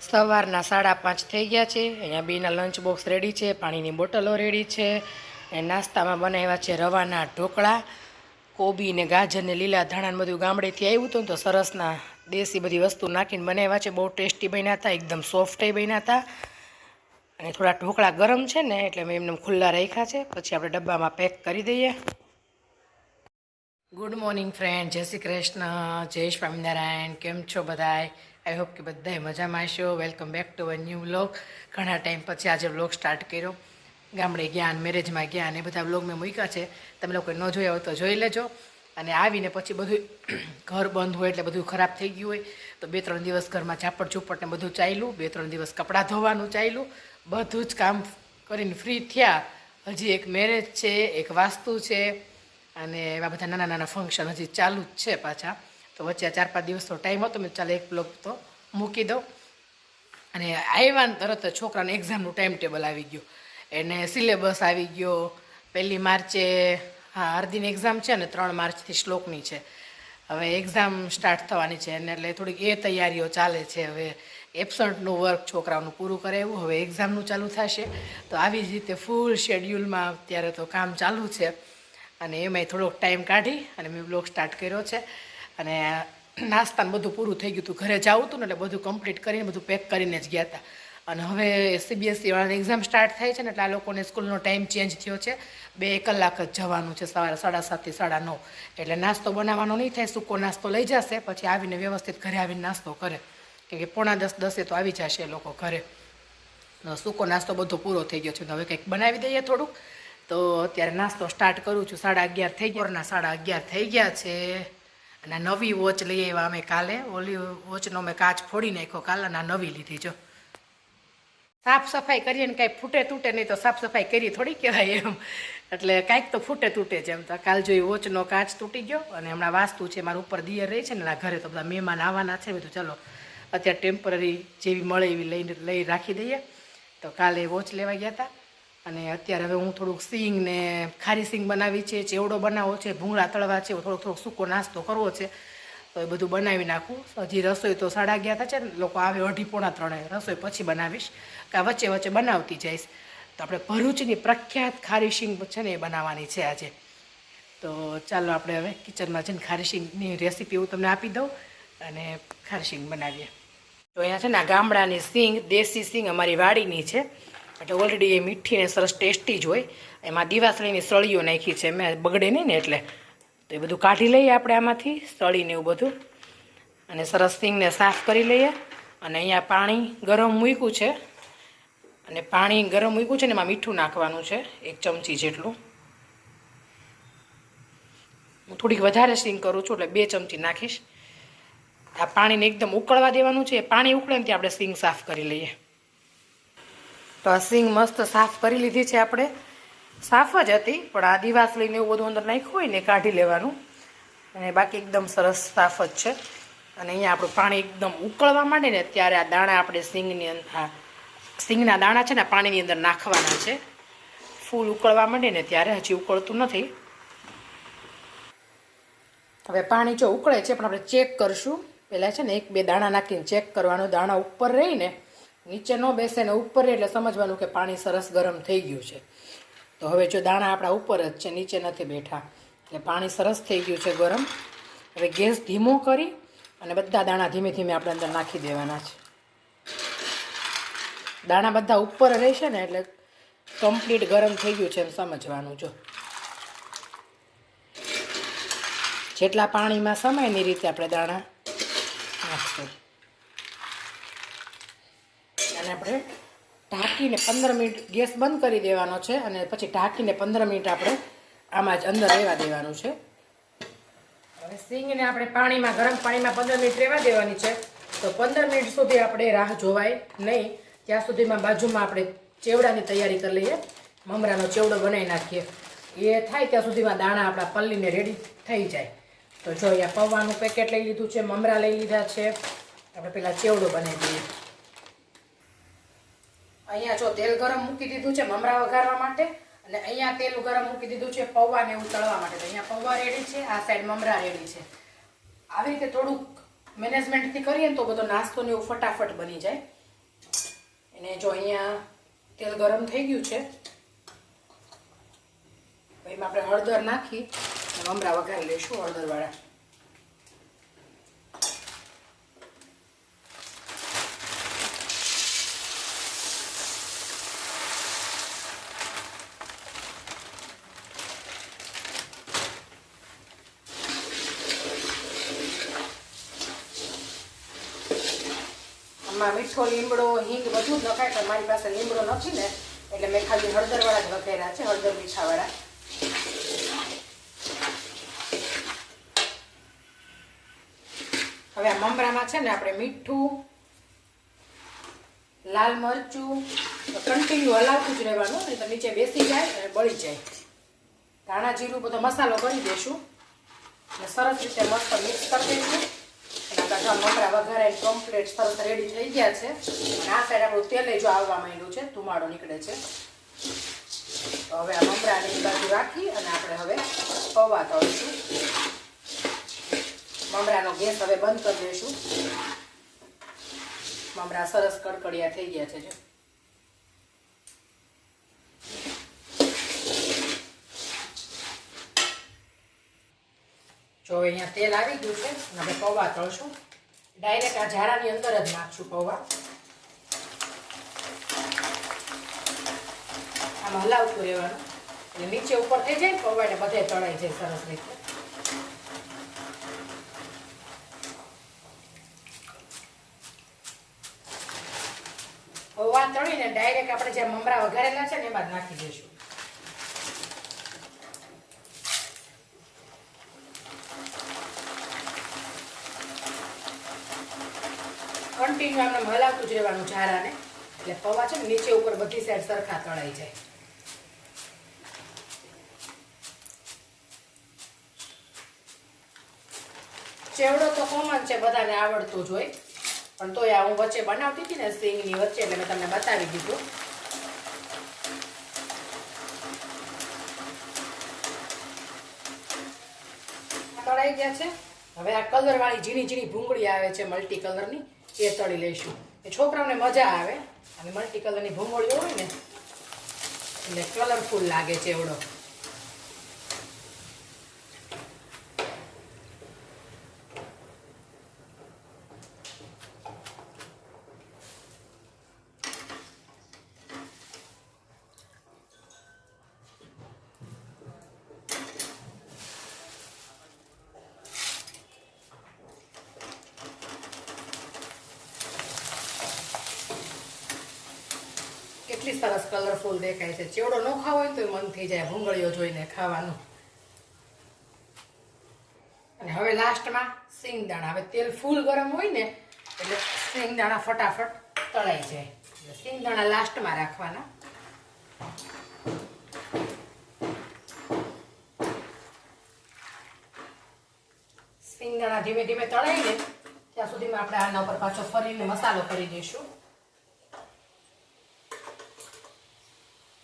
સવારના સાડા પાંચ થઈ ગયા છે. અહીંયા બેના લંચ બોક્સ રેડી છે, પાણીની બોટલો રેડી છે. અને નાસ્તામાં બનાવ્યા છે રવાના ઢોકળા, કોબી ને ગાજર ને લીલા ધાણા બધું ગામડેથી આવ્યું હતું તો સરસના દેશી બધી વસ્તુ નાખીને બનાવ્યા છે. બહુ ટેસ્ટી બન્યા હતા, એકદમ સોફ્ટ બન્યા હતા. અને થોડા ઢોકળા ગરમ છે ને એટલે મેં એમને ખુલ્લા રાખ્યા છે. પછી આપણે ડબ્બામાં પેક કરી દઈએ. ગુડ મોર્નિંગ ફ્રેન્ડ જય શ્રી કૃષ્ણ, જય સ્વામિનારાયણ, કેમ છો બધાય? આઈ હોપ કે બધાએ મજામાં હશો. Welcome back to a new vlog ઘણા ટાઈમ પછી આજે વ્લોગ સ્ટાર્ટ કર્યો. ગામડે ગયા અને મેરેજમાં ગયા અને બધા વ્લોગ મેં મૂક્યા છે. તમે લોકોએ ન જોયા હોય તો જોઈ લેજો. અને આવીને પછી બધું ઘર બંધ હોય એટલે બધું ખરાબ થઈ ગયું હોય, તો બે ત્રણ દિવસ ઘરમાં ઝાપટ ઝૂપટ ને બધું ચાલ્યું બે ત્રણ દિવસ કપડાં ધોવાનું ચાલ્યું બધું જ કામ કરીને ફ્રી થયા. હજી એક મેરેજ છે, એક વાસ્તુ છે. અને એવા બધા નાના નાના ફંક્શન હજી ચાલુ જ છે પાછા. તો વચ્ચે ચાર પાંચ દિવસનો ટાઈમ હતો, મેં ચાલો એક બ્લોગ તો મૂકી દઉં. અને આવ્યા તરત છોકરાને એક્ઝામનું ટાઈમ ટેબલ આવી ગયું. એને સિલેબસ આવી ગયો, પહેલી માર્ચે, હા અર્ધીની એક્ઝામ છે અને ત્રણ માર્ચથી શ્લોકની છે. હવે એક્ઝામ સ્ટાર્ટ થવાની છે અને એટલે થોડીક એ તૈયારીઓ ચાલે છે. હવે એબસન્ટનું વર્ક છોકરાઓનું પૂરું કરાવ્યું, હવે એક્ઝામનું ચાલુ થશે. તો આવી જ રીતે ફૂલ શેડ્યુલમાં અત્યારે તો કામ ચાલુ છે. અને એમાંય થોડોક ટાઈમ કાઢી અને મેં બ્લોગ સ્ટાર્ટ કર્યો છે. અને નાસ્તાને બધું પૂરું થઈ ગયું હતું. ઘરે જવું હતું ને એટલે બધું કમ્પ્લીટ કરીને બધું પેક કરીને જ ગયા હતા. અને હવે સીબીએસસી વાળાની એક્ઝામ સ્ટાર્ટ થાય છે ને એટલે આ લોકોને સ્કૂલનો ટાઈમ ચેન્જ થયો છે. બે કલાક જ જવાનું છે સવારે સાડા સાતથી સાડા નવ. એટલે નાસ્તો બનાવવાનો નહીં થાય, સૂકો નાસ્તો લઈ જશે, પછી આવીને વ્યવસ્થિત ઘરે આવીને નાસ્તો કરે. કે પોણા દસ, દસે તો આવી જશે એ લોકો ઘરે. સૂકો નાસ્તો બધો પૂરો થઈ ગયો છે. હવે કંઈક બનાવી દઈએ થોડુંક. તો અત્યારે નાસ્તો સ્ટાર્ટ કરું છું. સાડા અગિયાર થઈ ગયા. સાડા અગિયાર થઈ ગયા છે. અને નવી વોચ લઈ આવ્યા અમે કાલે. ઓલી વોચનો મેં કાચ ફોડી નાખ્યો કાલે અને નવી લીધી, જો. સાફ સફાઈ કરીએ ને કાંઈ ફૂટે તૂટે નહીં તો સાફ સફાઈ કરી થોડી કહેવાય એમ. એટલે કાંઈક તો ફૂટે તૂટે છે એમ. તો કાલ જોઈ વોચનો કાચ તૂટી ગયો અને હમણાં વાસ્તુ છે, મારા ઉપર દિયર રહી છે ને ઘરે તો બધા મહેમાન આવવાના છે, બધું ચલો. અત્યારે ટેમ્પરરી જેવી મળે એવી લઈને, લઈ રાખી દઈએ. તો કાલે વોચ લેવા ગયા હતા. અને અત્યારે હવે હું થોડુંક સિંગ ને ખારી સિંગ બનાવી છે, ચેવડો બનાવવો છે, ભૂંગળા તળવા છે, થોડોક થોડોક સૂકો નાસ્તો કરવો છે, તો એ બધું બનાવી નાખું. હજી રસોઈ તો સાડા અગિયાર થશે ને, લોકો આવે અઢી પોણા ત્રણે, રસોઈ પછી બનાવીશ. કાં વચ્ચે વચ્ચે બનાવતી જઈશ. તો આપણે ભરૂચની પ્રખ્યાત ખારી સિંગ છે ને એ બનાવવાની છે આજે. તો ચાલો આપણે હવે કિચનમાં જઈને ખારી સિંગની રેસીપી હું તમને આપી દઉં અને ખારી સિંગ બનાવીએ. તો અહીંયા છે ને ગામડાની સિંગ, દેશી સિંગ અમારી વાડીની છે. એટલે ઓલરેડી એ મીઠી ને સરસ ટેસ્ટી જ હોય. એમાં દિવાસળીની સળીઓ નાખી છે, મેં બગડે નહીં ને એટલે. તો એ બધું કાઢી લઈએ આપણે આમાંથી સળીને એવું બધું. અને સરસ સિંગને સાફ કરી લઈએ. અને અહીંયા પાણી ગરમ મૂક્યું છે. અને પાણી ગરમ મૂક્યું છે ને એમાં મીઠું નાખવાનું છે, એક ચમચી જેટલું. હું થોડીક વધારે સિંગ કરું છું, એટલે બે ચમચી નાખીશ. આ પાણીને એકદમ ઉકળવા દેવાનું છે. પાણી ઉકળે ને ત્યાં આપણે સિંગ સાફ કરી લઈએ. તો આ સિંગ મસ્ત સાફ કરી લીધી છે આપણે. સાફ જ હતી, પણ આ દિવાસ લઈને એવું બધું અંદર નાખ્યું હોય ને કાઢી લેવાનું. અને બાકી એકદમ સરસ સાફ જ છે. અને અહીંયા આપણું પાણી એકદમ ઉકળવા માંડે ને ત્યારે આ દાણા આપણે સિંગની અંદર સિંગના દાણા છે ને પાણીની અંદર નાખવાના છે. ફૂલ ઉકળવા માંડે ને ત્યારે હજી ઉકળતું નથી. હવે પાણી જો ઉકળે છે પણ આપણે ચેક કરશું. પહેલાં છે ને એક બે દાણા નાખીને ચેક કરવાનું. દાણા ઉપર રહીને નીચે ન બેસે ને ઉપર એટલે સમજવાનું કે પાણી સરસ ગરમ થઈ ગયું છે. તો હવે જો દાણા આપણા ઉપર જ છે, નીચે નથી બેઠા. એટલે પાણી સરસ થઈ ગયું છે ગરમ. હવે ગેસ ધીમો કરી અને બધા દાણા ધીમે ધીમે આપણે અંદર નાખી દેવાના છે. દાણા બધા ઉપર રહેશે ને એટલે કમ્પ્લીટ ગરમ થઈ ગયું છે એમ સમજવાનું, જો. જેટલા પાણીમાં સમાય એની રીતે આપણે દાણા નાખશું. અને આપણે ઢાંકીને પંદર મિનિટ ગેસ બંધ કરી દેવાનો છે અને પછી ઢાંકીને પંદર મિનિટ આપણે આમાં જ અંદર રહેવા દેવાનું છે. હવે સિંગને આપણે પાણીમાં, ગરમ પાણીમાં પંદર મિનિટ રહેવા દેવાની છે. તો પંદર મિનિટ સુધી આપણે રાહ જોવાય નહીં. ત્યાં સુધીમાં બાજુમાં આપણે ચેવડાની તૈયારી કરી લઈએ. મમરાનો ચેવડો બનાવી નાખીએ. એ થાય ત્યાં સુધીમાં દાણા આપણા પલ્લીને રેડી થઈ જાય. તો જો અહીંયા પૌવાનું પેકેટ લઈ લીધું છે, મમરા લઈ લીધા છે. આપણે પેલા ચેવડો બનાવી દઈએ. અહીંયા જો તેલ ગરમ મૂકી દીધું છે મમરા વઘારવા માટે, અને અહીંયા તેલ ગરમ મૂકી દીધું છે પૌવાને એવું તળવા માટે. તો અહીંયા પૌવા રેડી છે, આ સાઈડ મમરા રેડી છે. આવી રીતે થોડુંક મેનેજમેન્ટથી કરીએ ને તો બધો નાસ્તો ને એવું ફટાફટ બની જાય. અને જો અહીંયા તેલ ગરમ થઈ ગયું છે એમાં આપણે હળદર નાખી મમરા વઘારી લઈશું હળદરવાળા. આમાં મીઠો લીમડો, હિંગ બધું જ નખાય, પણ મારી પાસે લીમડો નથી ને, એટલે મેં ખાલી હળદરવાળા જ વઘાર્યા છે, હળદર મીઠાવાળા. હવે આ મમરામાં છે ને આપણે મીઠું, લાલ મરચું કન્ટિન્યુ હલાવતું જ રહેવાનું, નહીં તો નીચે બેસી જાય અને બળી જાય. ધાણા જીરું બધો મસાલો કરી દઈશું. અને સરસ રીતે મસ્ત મિક્સ કરી દઈશું. જો મમરા વઘારાય કમ્પ્લીટ સરસ રેડી થઈ ગયા છે. આ સાઈડ આપણું તેલ જો આવવા માંડ્યું છે, ધુમાડો નીકળે છે. તો હવે આ મમરાને એક બાજુ રાખી અને આપણે હવે પૌવા તળીશું. મમરાનો ગેસ હવે બંધ કરી દઈશું. મમરા સરસ કડકડિયા થઈ ગયા છે જો. જો અહીંયા તેલ આવી ગયું છે હવે પૌવા તળશું. ડાયરેક્ટ આ ઝાડાની અંદર જ નાખશું પૌવા. આમ હલાવતું રહેવાનું. એટલે નીચે ઉપર થઈ જાય પૌવા એટલે બધે તળાઈ જાય સરસ રીતે. પૌવા તળીને ડાયરેક્ટ આપણે જે મમરા વઘારેલા છે ને એમાં જ નાખી દઈશું. કન્ટિન્યુ આપણે હલાવતું જ રહેવાનું ઝારાને, એટલે પૌવા છે ને નીચે ઉપર બધી સાઈડ સરખા તળાઈ જાય. ચેવડો તો કોમન છે, બધાને આવડતું જ હોય. પણ તોય હું વચ્ચે બનાવતી હતી ને સિંગની વચ્ચે, એટલે મેં તમને બતાવી દીધું. તળાઈ ગયા છે. હવે આ કલર વાળી ઝીણી ઝીણી ભૂંગળી આવે છે મલ્ટી કલરની એ તળી લઈશું. એ છોકરાઓને મજા આવે. અને મલ્ટી કલરની ભૂંગળીઓ હોય ને, એટલે કલરફુલ લાગે છે કેટલી સરસ કલરફુલ દેખાય છે. ચેવડો ન ખાવો હોય તો મન થઈ જાય ભૂંગળીઓ જોઈને ખાવાનું. અને હવે લાસ્ટમાં સિંગદાણા હવે તેલ ફૂલ ગરમ હોય ને, એટલે સિંગદાણા ફટાફટ તળાઈ જાય. સિંગદાણા લાસ્ટમાં રાખવાના. સિંગદાણા ધીમે ધીમે તળાઈ ને ત્યાં સુધીમાં આપણે આના ઉપર પાછો ફરીને મસાલો કરી દઈશું.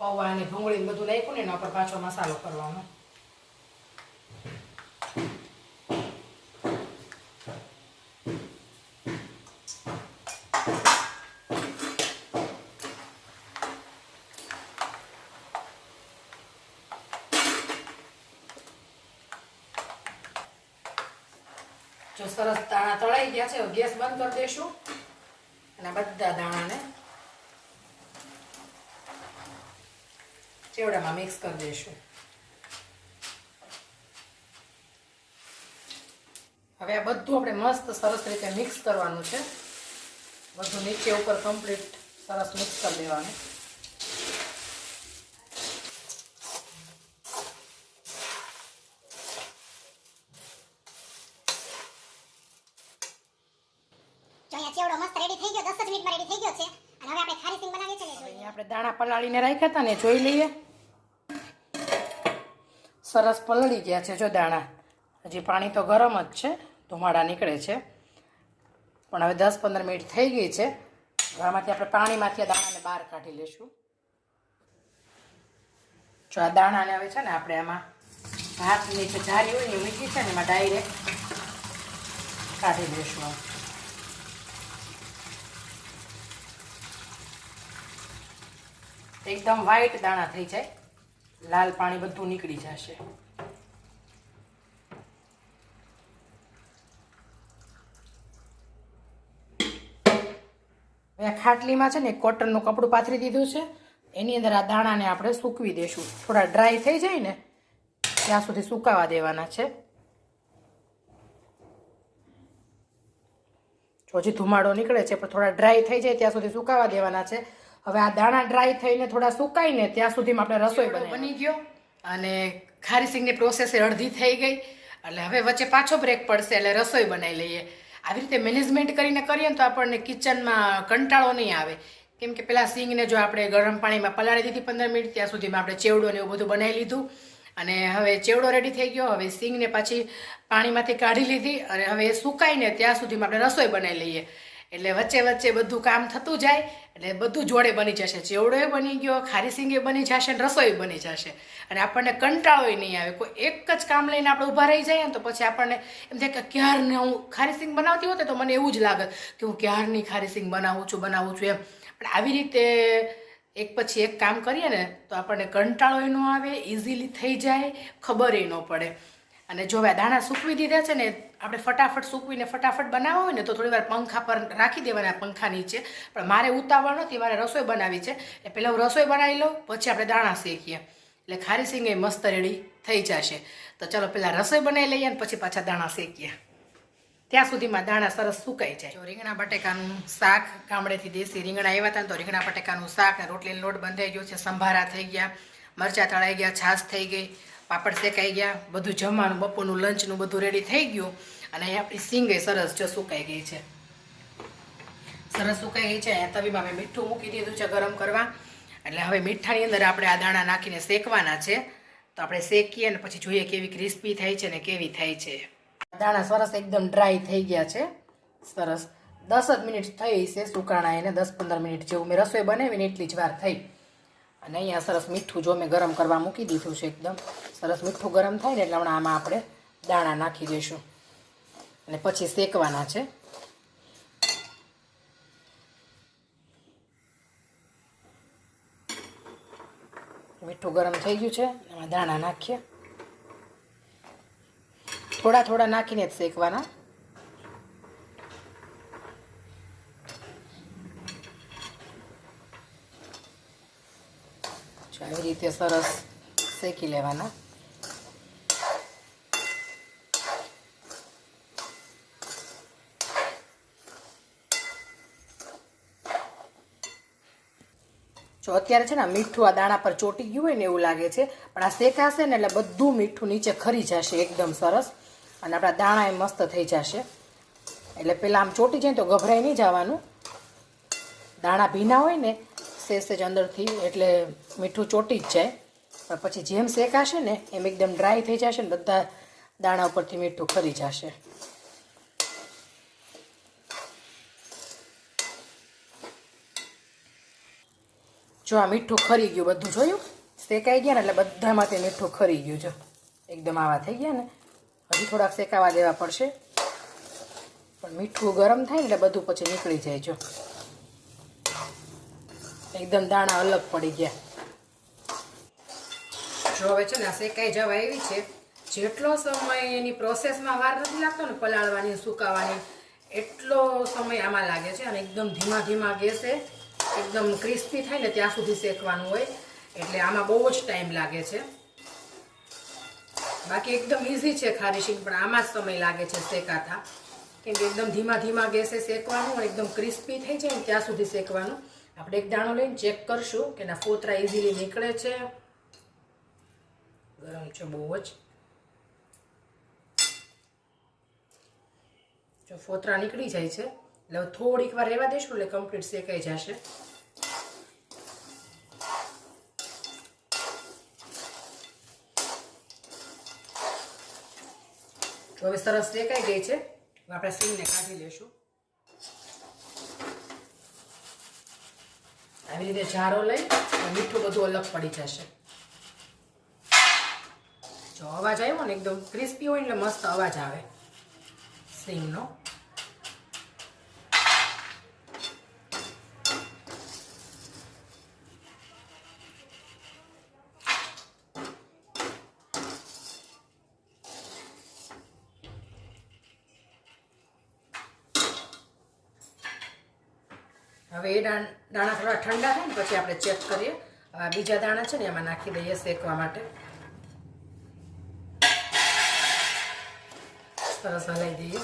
પૌવા અને ભૂંગળી બધું નાખ્યું ને એના ઉપર પાછો મસાલો કરવાનો. જો સરસ દાણા તળાઈ ગયા છે ગેસ બંધ કરી દઈશું અને બધા દાણાને ચેવડામાં મિક્સ કરી દઈશું. હવે આ બધું આપણે મસ્ત સરસ રીતે મિક્સ કરવાનું છે. બધું નીચે ઉપર કમ્પ્લીટ સરસ મિક્સ કરી દેવાનું. જો અહીંયા ચેવડો મસ્ત રેડી થઈ ગયો 10 જ મિનિટમાં રેડી થઈ ગયો છે. આપણે ખારી સિંગ ને આપણે દાણા પલાળીને રાખ્યા હતા ને જોઈ લઈએ. સરસ પલળી ગયા છે જો દાણા. હજી પાણી તો ગરમ જ છે, ધુમાડા નીકળે છે. પણ હવે દસ પંદર મિનિટ થઈ ગઈ છે. આમાંથી આપણે પાણીમાંથી આ દાણાને બહાર કાઢી લઈશું. જો આ દાણાને હવે છે ને આપણે આમાં ભાતની જે જારી હોય ને મીઠી છે ને એમાં ડાયરેક્ટ કાઢી આમ. એકદમ વ્હાઈટ દાણા થઈ જાય. લાલ પાણી બધું નીકળી જશે. હવે ખાટલીમાં છે ને કોટનનું કપડું પાથરી દીધું છે. એની અંદર આ દાણાને આપણે સૂકવી દઈશું થોડા ડ્રાય થઈ જાય ને, ત્યાં સુધી સુકાવા દેવાના છે. જો હજી ધુમાડો નીકળે છે, પણ થોડા ડ્રાય થઈ જાય, ત્યાં સુધી સુકાવા દેવાના છે. હવે આ દાણા ડ્રાય થઈને થોડા સુકાઈને ત્યાં સુધીમાં આપણે રસોઈ બનાવી બની ગયો? અને ખારી સિંગની પ્રોસેસ અડધી થઈ ગઈ. એટલે હવે વચ્ચે પાછો બ્રેક પડશે એટલે રસોઈ બનાવી લઈએ. આવી રીતે મેનેજમેન્ટ કરીને કરીએ ને તો આપણને કિચનમાં કંટાળો નહીં આવે. કેમ કે પેલા સિંગને જો આપણે ગરમ પાણીમાં પલાળી દીધી પંદર મિનિટ ત્યાં સુધીમાં આપણે ચેવડો ને એવું બધું બનાવી લીધું. અને હવે ચેવડો રેડી થઈ ગયો. હવે સિંગને પાછી પાણીમાંથી કાઢી લીધી અને હવે એ સુકાઈને ત્યાં સુધીમાં આપણે રસોઈ બનાવી લઈએ. એટલે વચ્ચે વચ્ચે બધું કામ થતું જાય, એટલે બધું જોડે બની જશે. ચેવડોય બની ગયો, ખારી સિંગે બની જશે અને રસોઈ બની જશે. અને આપણને કંટાળોય નહીં આવે. કોઈ એક જ કામ લઈને આપણે ઊભા રહી જઈએ ને તો પછી આપણને એમ થાય કે ક્યારને હું ખારી સિંગ બનાવતી હોત તો મને એવું જ લાગે કે હું ક્યારની ખારી સિંગ બનાવું છું બનાવું છું એમ. પણ આવી રીતે એક પછી એક કામ કરીએ ને તો આપણને કંટાળોય ન આવે ઇઝીલી થઈ જાય ખબરય ન પડે. અને જો દાણા સૂકવી દીધા છે ને, આપણે ફટાફટ સૂકવીને ફટાફટ બનાવવા હોય ને, તો થોડી વાર પંખા પર રાખી દેવાના પંખા નીચે. પણ મારે ઉતાવળ નથી મારે રસોઈ બનાવી છે. એટલે પહેલાં હું રસોઈ બનાવી લઉં, પછી આપણે દાણા શેકીએ. એટલે ખારી સિંગે મસ્ત રેડી થઈ જશે. તો ચલો પહેલાં રસોઈ બનાવી લઈએ અને પછી પાછા દાણા શેકીએ. ત્યાં સુધીમાં દાણા સરસ સુકાઈ જાય. જો રીંગણા બટેકાનું શાક ગામડેથી દેશી રીંગણા આવ્યા હતા ને, તો રીંગણા બટેકાનું શાક ને રોટલીનો લોટ બંધાઈ ગયો છે, સંભારા થઈ ગયા, મરચાં તળાઈ ગયા, છાશ થઈ ગઈ. પાપડ શેકાઈ ગયા, બધું જમવાનું, બપોરનું લંચનું બધું રેડી થઈ ગયું અને અહીંયા આપણી સિંગે સરસ જો સુકાઈ ગઈ છે. સરસ સુકાઈ ગઈ છે. અહીંયા તવીમાં મેં મીઠું મૂકી દીધું છે ગરમ કરવા. એટલે હવે મીઠાની અંદર આપણે આ દાણા નાખીને શેકવાના છે. તો આપણે શેકીએ અને પછી જોઈએ કેવી ક્રિસ્પી થાય છે ને કેવી થાય છે. દાણા સરસ એકદમ ડ્રાય થઈ ગયા છે. સરસ. દસ જ મિનિટ થઈ છે સુકાણા એને દસ પંદર મિનિટ જેવું મેં રસોઈ બનાવીને એટલી જ વાર થઈ. અને અહીંયા સરસ મીઠું જો મેં ગરમ કરવા મૂકી દીધું છે એકદમ. સરસ મીઠું ગરમ થાય ને એટલે હમણાં આમાં આપણે દાણા નાખી દઈશું. અને પછી શેકવાના છે. મીઠું ગરમ થઈ ગયું છે. એમાં દાણા નાખીએ. થોડા થોડા નાખીને જ શેકવાના. આવી રીતે સરસ શેકી લેવાના. જો અત્યારે છે ને મીઠું આ દાણા પર ચોટી ગયું હોય ને એવું લાગે છે, પણ આ શેકાશે ને એટલે બધું મીઠું નીચે ખરી જશે એકદમ સરસ. અને આપણા દાણા એ મસ્ત થઈ જશે. એટલે પેલા આમ ચોટી જાય તો ગભરાઈ નહીં જવાનું. દાણા ભીના હોય ને સેજ જ અંદરથી એટલે મીઠું ચોટી જ જાય. પણ પછી જેમ શેકાશે ને એમ એકદમ ડ્રાય થઈ જશે ને બધા દાણા ઉપરથી મીઠું ખરી જશે. જો આ મીઠું ખરી ગયું બધું જોયું? શેકાઈ ગયા ને એટલે બધામાંથી મીઠું ખરી ગયું, જો. એકદમ આવા થઈ ગયા ને. હજી થોડાક શેકાવા દેવા પડશે. પણ મીઠું ગરમ થાય ને એટલે બધું પછી નીકળી જાય, જો. એકદમ દાણા અલગ પડી ગયા. જો હવે છે ને આ શેકાઈ જવા એવી છે. જેટલો સમય એની પ્રોસેસમાં વાર નથી લાગતો ને પલાળવાની, સુકાવાની, એટલો સમય આમાં લાગે છે અને એકદમ ધીમા ધીમા ગેસે એકદમ ક્રિસ્પી થાય ને ત્યાં સુધી શેકવાનું હોય. એટલે આમાં બહુ જ ટાઈમ લાગે છે. બાકી એકદમ ઇઝી છે ખારી શીંગ પણ આમાં જ સમય લાગે છે શેકાતા. કેમ કે એકદમ ધીમા ધીમા ગેસે શેકવાનું, એકદમ ક્રિસ્પી થઈ જાય ને ત્યાં સુધી શેકવાનું. આપણે એક દાણો લઈને ચેક કરશું કે એના ફોતરા ઇઝીલી નીકળે છે. ગરમ છે બહુ જ. જો ફોતરા નીકળી જાય છે. એટલે થોડીક વાર રહેવા દઈશું એટલે કમ્પ્લીટ શેકાઈ જશે. તો હવે સરસ શેકાઈ ગઈ છે. આપણે સિંગને કાઢી લેશું. આવી રીતે જારો લઈ મીઠું બધું અલગ પડી જશે. જો અવાજ આવ્યો ને, એકદમ ક્રિસ્પી હોય એટલે મસ્ત અવાજ આવે. સિંગનો. દાણ- થોડા ઠંડા થાય ને પછી આપણે ચેક કરીએ. બીજા દાણા છે ને એમાં નાખી દઈએ શેકવા માટે. સરસ હલાવી દઈએ.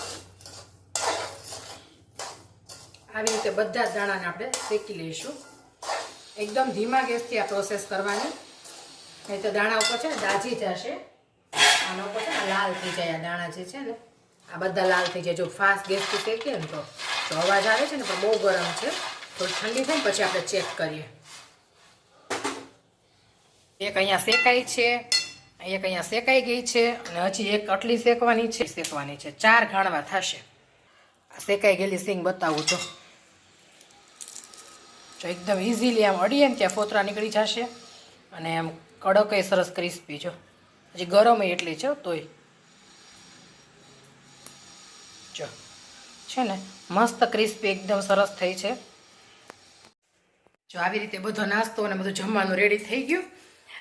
આવી રીતે બધા જ દાણાને આપણે શેકી લઈશું. એકદમ ધીમા ગેસથી આ પ્રોસેસ કરવાની. નહીં તો દાણા ઉપર છે ને દાજી જશે. આના ઉપર છે ને લાલ થઈ જાય આ દાણા જે છે ને. આ બધા લાલ થઈ જાય. જો ફાસ્ટ ગેસથી શેકીએ ને તો અવાજ આવે છે ને પણ બહુ ગરમ છે. થોડી ઠંડી થાય પછી આપણે ચેક કરીએ. એક અહીંયા શેકાઈ છે, એક અહીંયા શેકાઈ ગઈ છે અને હજી એક અટલી શેકવાની છે. શેકવાની છે. ચાર ઘાણવા થશે. શેકાઈ ગયેલી સિંગ બતાવું છો. જો એકદમ ઇઝીલી આમ અડીએ ને ત્યાં ફોતરા નીકળી જશે. અને આમ કડક સરસ ક્રિસ્પી જો. હજી ગરમ એટલી છે તોય. જો. છે ને? મસ્ત ક્રિસ્પી એકદમ સરસ થઈ છે. જો આવી રીતે બધો નાસ્તો અને બધું જમવાનું રેડી થઈ ગયું,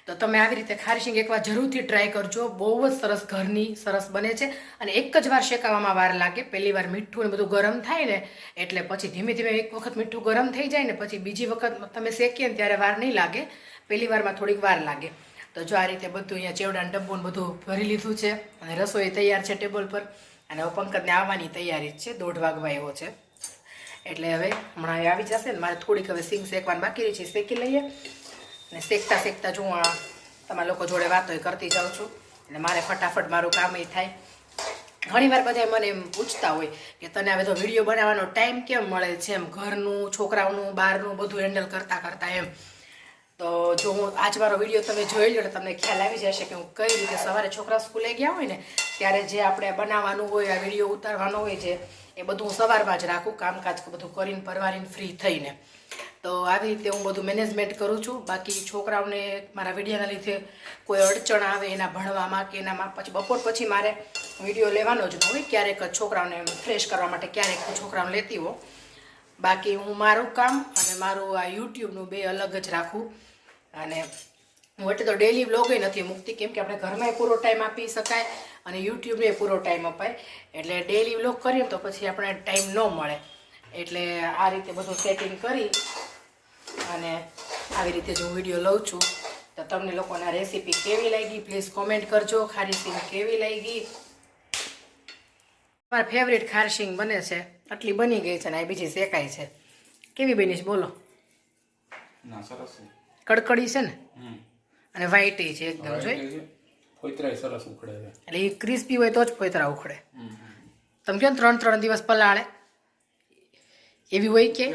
તો તમે આવી રીતે ખારીશીંગ એકવાર જરૂરથી ટ્રાય કરજો. બહુ જ સરસ ઘરની સરસ બને છે અને એક જ વાર શેકાવામાં વાર લાગે. પહેલી વાર મીઠું ને બધું ગરમ થાય ને, એટલે પછી ધીમે ધીમે એક વખત મીઠું ગરમ થઈ જાય ને, પછી બીજી વખત તમે શેકીએ ને ત્યારે વાર નહીં લાગે. પહેલી વારમાં થોડીક વાર લાગે. તો જો આ રીતે બધું અહીંયા ચેવડાનું ડબ્બું બધું ભરી લીધું છે અને રસોઈ તૈયાર છે ટેબલ પર. અને પંકજને આવવાની તૈયારી જ છે. દોઢ વાગવા એવો છે. એટલે હવે હમણાં આવી જશે ને મારે થોડીક હવે સિંગ શેકવાની બાકી રહી છે, શેકી લઈએ. અને શેકતા શેકતા જો હું તમારા લોકો જોડે વાતો કરતી જાઉં છું. એટલે મારે ફટાફટ મારું કામ એ થાય. ઘણીવાર બધા મને એમ પૂછતા હોય કે તને હવે તો વીડિયો બનાવવાનો ટાઈમ કેમ મળે છે એમ? ઘરનું, છોકરાઓનું, બહારનું બધું હેન્ડલ કરતાં કરતાં એમ. તો જો હું આજ મારો વીડિયો તમે જોઈ લો તમને ખ્યાલ આવી જશે કે હું કઈ રીતે સવારે છોકરા સ્કૂલે ગયા હોય ને, ત્યારે જે આપણે બનાવવાનું હોય, આ વીડિયો ઉતારવાનો હોય છે એ બધું હું સવારમાં જ રાખું, કામકાજ બધું કરીને પરવારીને ફ્રી થઈને. તો આવી રીતે હું બધું મેનેજમેન્ટ કરું છું. બાકી છોકરાઓને મારા વિડીયોના લીધે કોઈ અડચણ આવે એના ભણવામાં કે એનામાં, પછી બપોર પછી મારે વીડિયો લેવાનો જ હોય, ક્યારેક છોકરાઓને ફ્રેશ કરવા માટે ક્યારેક હું છોકરાઓને લેતી હોઉં. બાકી હું મારું કામ અને મારું આ યુટ્યુબનું બે અલગ જ રાખું. અને હું એટલે તો ડેલી વ્લોગે નથી મૂકતી, કેમ કે આપણે ઘરમાં પૂરો ટાઈમ આપી શકાય અને યુટ્યુબને પૂરો ટાઈમ અપાય. એટલે ડેલી વ્લોગ કરીએ તો પછી આપણે ટાઈમ ન મળે. એટલે આ રીતે બધું સેટિંગ કરી અને આવી રીતે જો હું વીડિયો લઉં છું, તો તમને લોકોને રેસીપી કેવી લાગી પ્લીઝ કોમેન્ટ કરજો. ખારી સિંગ કેવી લાગી? મારા ફેવરેટ ખારસીંગ બને છે, આટલી બની ગઈ છે ને, આ બીજી શેકાય છે. કેવી બની છે, બોલો. ના, સરસ કડકડી છે ને. અને વ્હાઈટ છે એકદમ જોઈ? ફોતરાય સરસ ઉખડે છે. એટલે એ ક્રિસ્પી હોય તો જ પોતરા ઉખડે. તમે કહો ત્રણ ત્રણ દિવસ પલાળે? એવી હોય કે?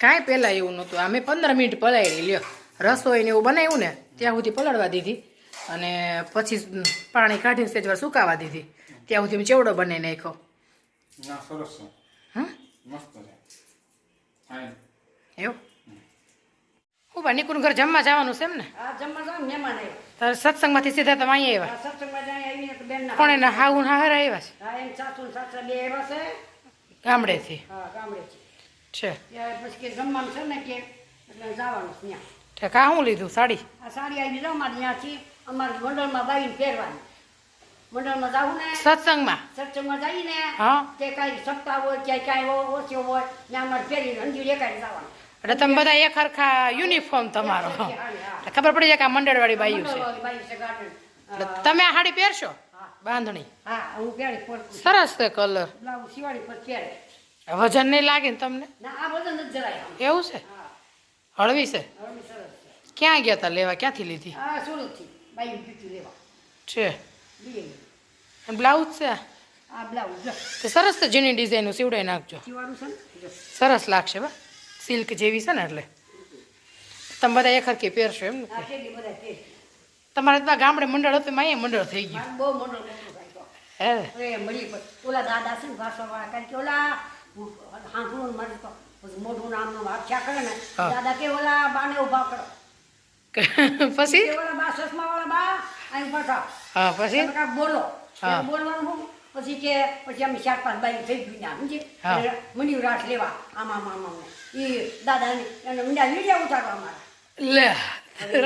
કાંઈ પહેલાં એવું નહોતું. અમે પંદર મિનિટ પલાળી લ્યો. રસોઈ ને એવું બનાવ્યું ને ત્યાં સુધી પલાળવા દીધી. અને પછી પાણી કાઢીને સેજવા સુકાવા દીધી. ત્યાં સુધી ચેવડો બનાવી નાખ્યો. સરસ છે. મસ્ત છે. હા. એવું? હું બા નિકુન ઘર જમવા જવાનું છે એમ ને? ને. તારે સત્સંગમાંથી સીધા તમે અહીંયા આવ્યા કોણ એના હાઉન હાહર આવ્યા છે. હા એમ સાસુ ને બે આવ્યા છે. ગામડેથી. છે. ત્યારે પછી કે ને હું લીધું સાડી? આ સાડી આવી જાઉં અમારે ત્યાંથી અમારે મંડળમાં બાવીને પહેરવાની મંડળમાં જાવું ને? સત્સંગમાં? સત્સંગમાં જઈને હા. તે કાંઈ સપ્તાહ હોય ક્યાંય કાંઈ ઓછો હોય ત્યાં અમારે પહેરીને હંજી દેખાડી જવાનું. એટલે તમે બધા એક હરખા યુનિફોર્મ તમારો. ખબર પડી જાય કે આ મંડળવાળી બાયું છે. એટલે તમે આ સાડી પહેરશો? બાંધણી. સરસ છે કલર વજન નહીં લાગે ને તમને. એવું છે? હળવી છે? ક્યાં ગયા તા લેવા? ક્યાંથી લીધી? છે. બ્લાઉઝ છે સરસ છે ઝીણી ડિઝાઇનનું સીવડાવી નાખજો. સરસ લાગશે બા. સિલ્ક જેવી છે ને એટલે. તમે બધા એક હરખી પહેરશો એમ. ને તમારે ત્યાં ગામડે મંડળ હતું એમાં અહીંયા મંડળ થઈ ગયું. બહુ મંડળ હે? મળી ઓલા દાદા છે ને ભાષાવાળા કારણ કે ઓલા હાંકડું મને તો પછી મોઢું નામનું વાખ્યા કરે ને દાદા કે ઓલા બાને ઊભા કરો. પછી? ઓલા બા ચશ્મા વાળા બા અહીં પાછા હા પછી? બોલો. બોલવાનું હું પછી કે પછી અમે ચાર પાંચ બાઈ થઈ ગયું સમજી. એટલે રાસ લેવા આમાં આમાં આમાં. એ દાદાને એને ઊંડા વીડિયા ઉતારવા અમારા લે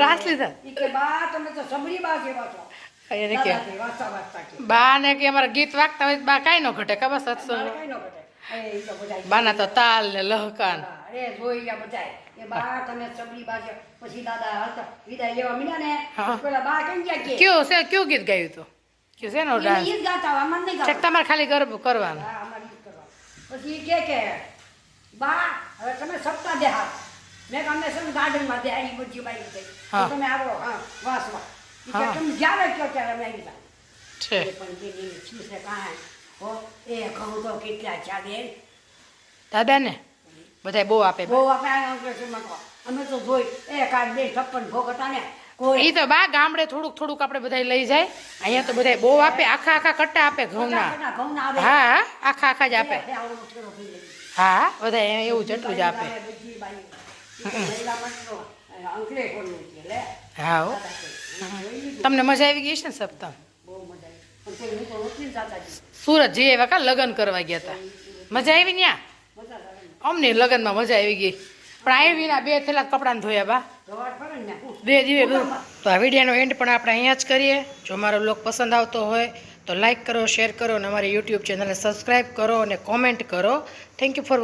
રાસ લીધા. ઈ કે બા તમે તો સબરી બા જેવા છો. એને કે દાદા કે વાંચતા વાંચતા કે. બા ને કે અમારા ગીત વાગતા હોય બા કાંઈ ન ઘટે ખબર સત્સંગ કાંઈ ન ઘટે. બાના તો તાલ ને લહકાન. હા, જોઈ ગયા બધાય. એ બા તમે ચબલી બાજુ પછી દાદા હાલતા વિદાય લેવા મીડ્યા ને. પેલા બા કેમ ગયા કે? કયું છે કયું ગીત ગાયું તો? કયું છે નો ડાન્સ? ઈ ગાતા હોય, નહીં ગાતા. તમારે ખાલી ગરબ કરવાનું. હા, અમારે ઈ કરવાનું. પછી કે કે બા હવે તમે સપ્તાહ દે હા મેં તમને સમ ગાર્ડનમાં દે આવી બધી બાઈ ગઈ તમે આવો હા હા. તમે જ્યારે કહો ત્યારે અમે આવી જાય છે. પણ બેન એની ચીઝ છે કાંઈ. હો, એ કહું તો કેટલા ચાલે દાદા ને બધા બહુ આપે બહુ આપણે આ અંગ્રેજીમાં કહો. અમે તો જોઈ એ કાંઈ બે છપ્પન ભોગ હતા ને એ તો બા ગામડે થોડુંક થોડુંક આપણે બધા લઈ જાય. અહીંયા તો બધા બહુ આપે આખા આખા કટ્ટા આપે ઘઉંના. ઘઉંના હા, આખા આખા જ આપે. હા? બધા અહીંયા એવું જેટલું જ આપે. હા. તમને મજા આવી ગઈ છે ને સપ્તાહ. સુરત જઈએ એવા કા લગ્ન કરવા ગયા હતા મજા આવી ને. અમને લગ્નમાં મજા આવી ગઈ. પણ આવીના બે થેલા કપડાં ધોયા બા. બે દિવસ તો આ વિડીયોનો એન્ડ પણ આપણે અહીંયા જ કરીએ. જો મારો લોક પસંદ આવતો હોય તો લાઈક કરો શેર કરો અને અમારી યુટ્યુબ ચેનલને સબસ્ક્રાઈબ કરો અને કોમેન્ટ કરો. Thank you for